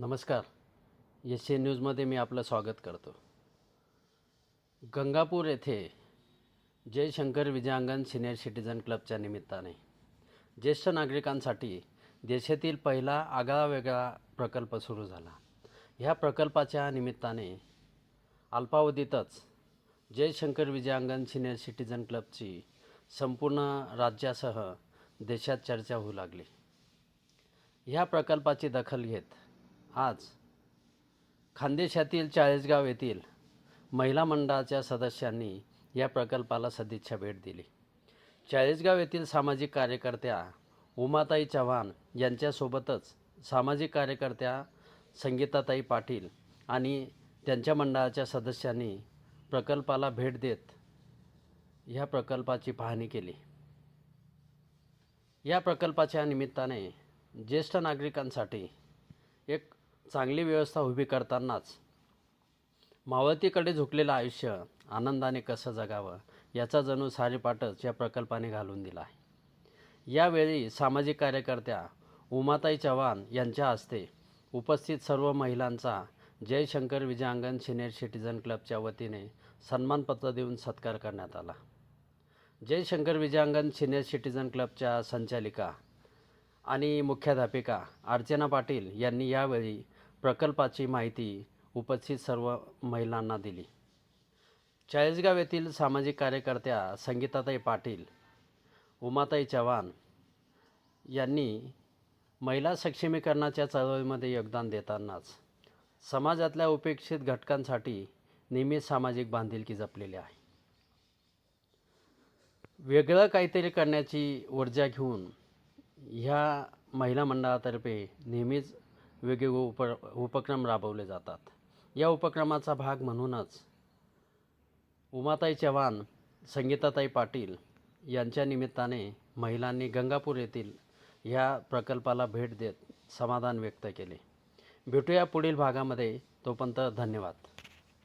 नमस्कार. S A न्यूजमध्ये मी आपलं स्वागत करतो. गंगापूर येथे जयशंकर विजयांगण सिनियर सिटीजन क्लबच्या निमित्ताने ज्येष्ठ नागरिकांसाठी देशातील पहिला आगळावेगळा प्रकल्प सुरू झाला. ह्या प्रकल्पाच्या निमित्ताने अल्पावधीतच जयशंकर विजयांगण सिनियर सिटीजन क्लबची संपूर्ण राज्यासह देशात चर्चा होऊ लागली. ह्या प्रकल्पाची दखल घेत आज खानदेशातील चाळीसगाव येथील महिला मंडळाच्या सदस्यांनी या प्रकल्पाला सदिच्छा भेट दिली. चाळीसगाव येथील सामाजिक कार्यकर्त्या उमाताई चव्हाण यांच्यासोबतच सामाजिक कार्यकर्त्या संगीताताई पाटील आणि त्यांच्या मंडळाच्या सदस्यांनी प्रकल्पाला भेट देत ह्या प्रकल्पाची पाहणी केली. या प्रकल्पाच्या निमित्ताने ज्येष्ठ नागरिकांसाठी एक चांगली व्यवस्था उभी करतानाच मावळतीकडे झुकलेलं आयुष्य आनंदाने कसं जगावं याचा जणू सारीपाटच या प्रकल्पाने घालून दिला आहे. यावेळी सामाजिक कार्यकर्त्या उमाताई चव्हाण यांच्या हस्ते उपस्थित सर्व महिलांचा जयशंकर विजयांगण सिनियर सिटीजन क्लबच्या वतीने सन्मानपत्र देऊन सत्कार करण्यात आला. जयशंकर विजयांगण सिनियर सिटीजन क्लबच्या संचालिका आणि मुख्याध्यापिका अर्चना पाटील यांनी यावेळी प्रकल्पाची माहिती उपस्थित सर्व महिलांना दिली. चाळीसगाव येथील सामाजिक कार्यकर्त्या संगीताताई पाटील उमाताई चव्हाण यांनी महिला सक्षमीकरणाच्या चळवळीमध्ये योगदान देतानाच समाजातल्या उपेक्षित घटकांसाठी नेहमी सामाजिक बांधिलकी जपलेली आहे. वेगळं काहीतरी करण्याची ऊर्जा घेऊन ह्या महिला मंडळातर्फे नेहमीच वेगवेगळे उप उपक्रम राबवले जातात. या उपक्रमाचा भाग म्हणूनच उमाताई चव्हाण संगीताताई पाटील यांच्या निमित्ताने महिलांनी गंगापूर येथील ह्या प्रकल्पाला भेट देत समाधान व्यक्त केले. भेटूया पुढील भागामध्ये. तोपर्यंत धन्यवाद.